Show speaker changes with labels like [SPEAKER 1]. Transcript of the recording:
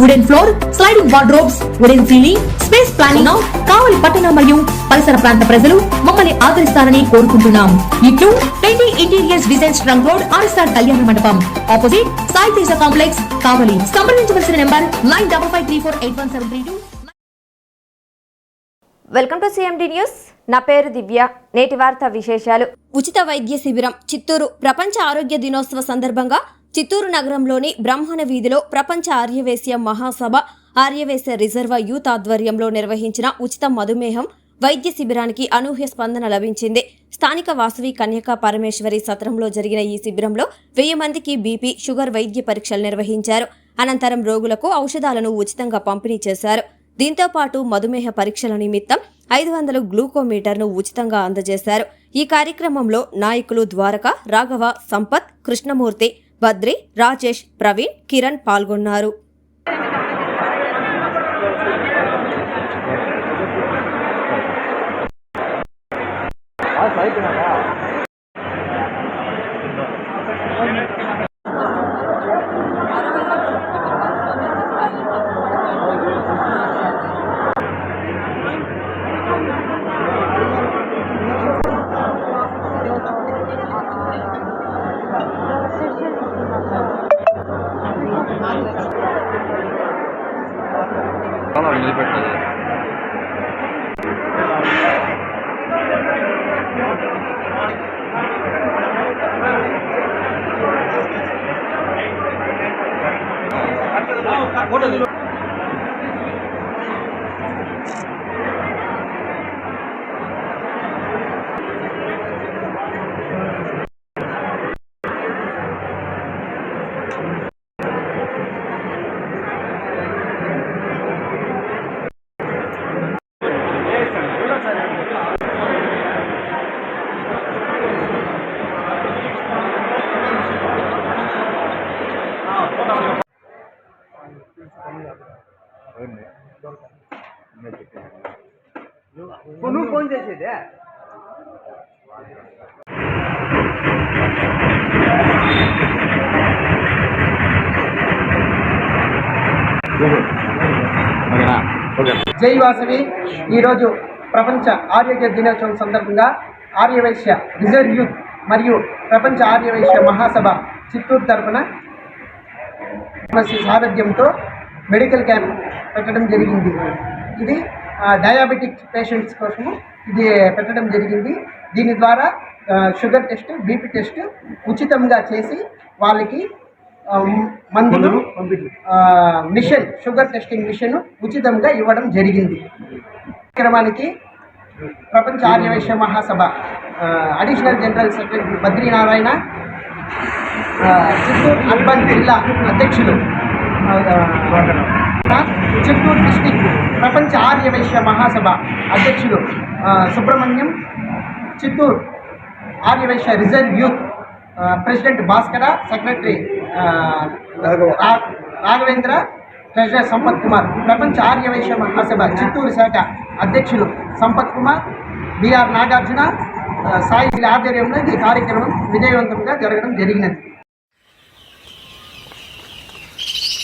[SPEAKER 1] wooden floor sliding wardrobes wooden ceiling space planning Kavali పట్టణ మరియు పరిసర ప్రాంత ప్రజలు మమ్మల్ని ఆదరిస్తారని కోరుకుంటున్నాం. ఇట్లు twenty interiors designs trunk road R S R కళ్యాణ మండపం. Opposite Sai Teja complex Kavali. సంప్రదించవలసిన number nine double five three four eight one seven three two.
[SPEAKER 2] Welcome to C M D news. నా పేరు దివ్య. నేటి వార్త విశేషాలు.
[SPEAKER 3] ఉచిత వైద్య శిబిరం చిత్తూరు. ప్రపంచ ఆరోగ్య దినోత్సవ సందర్భంగా చిత్తూరు నగరంలోని బ్రహ్మణ వీధిలో ప్రపంచ ఆర్యవేశ్య మహాసభ ఆర్యవేశ్య రిజర్వ యూత్ ఆధ్వర్యంలో నిర్వహించిన ఉచిత మధుమేహం వైద్య శిబిరానికి అనూహ్య స్పందన లభించింది. స్థానిక వాసవి కన్యకా పరమేశ్వరి సత్రంలో జరిగిన ఈ శిబిరంలో వెయ్యి మందికి బీపీ షుగర్ వైద్య పరీక్షలు నిర్వహించారు. అనంతరం రోగులకు ఔషధాలను ఉచితంగా పంపిణీ చేశారు. దీంతో పాటు మధుమేహ పరీక్షల నిమిత్తం ఐదు వందల గ్లూకోమీటర్ను ఉచితంగా అందజేశారు. ఈ కార్యక్రమంలో నాయకులు ద్వారక రాఘవ సంపత్ కృష్ణమూర్తి బద్రి రాజేష్ ప్రవీణ్ కిరణ్ పాల్గొన్నారు.
[SPEAKER 4] చాలా నిలబెట్టదు
[SPEAKER 5] నువ్వు ఫోన్ చేసేదే. జై వాసవి. ఈరోజు ప్రపంచ ఆరోగ్య దినోత్సవం సందర్భంగా ఆర్యవైశ్య రిజర్వ్ యూత్ మరియు ప్రపంచ ఆర్యవైశ్య మహాసభ చిత్తూరు తరఫున సారథ్యంతో మెడికల్ క్యాంప్ పెట్టడం జరిగింది. ఇది డయాబెటిక్ పేషెంట్స్ కోసము ఇది పెట్టడం జరిగింది. దీని ద్వారా షుగర్ టెస్ట్ బీపీ టెస్ట్ ఉచితంగా చేసి వాళ్ళకి మందులు మిషన్ షుగర్ టెస్టింగ్ మిషన్ ఉచితంగా ఇవ్వడం జరిగింది. కార్యక్రమానికి Prapancha Arya Vaishya Mahasabha additional general secretary Badrinarayana Chittoor urban జిల్లా అధ్యక్షులు చిత్తూరు డిస్టిక్ ప్రపంచ ఆర్యవైశ్య మహాసభ అధ్యక్షులు ఆ, Subrahmanyam Chittoor Arya Vaishya reserve youth president Bhaskara secretary Raghavendra treasurer Sampath Kumar Prapancha Arya Vaishya Mahasabha Chittoor శాఖ అధ్యక్షులు సంపత్ కుమార్ బిఆర్ నాగార్జున సాయి ఆధ్వర్యంలో ఈ కార్యక్రమం విజయవంతంగా జరగడం జరిగినది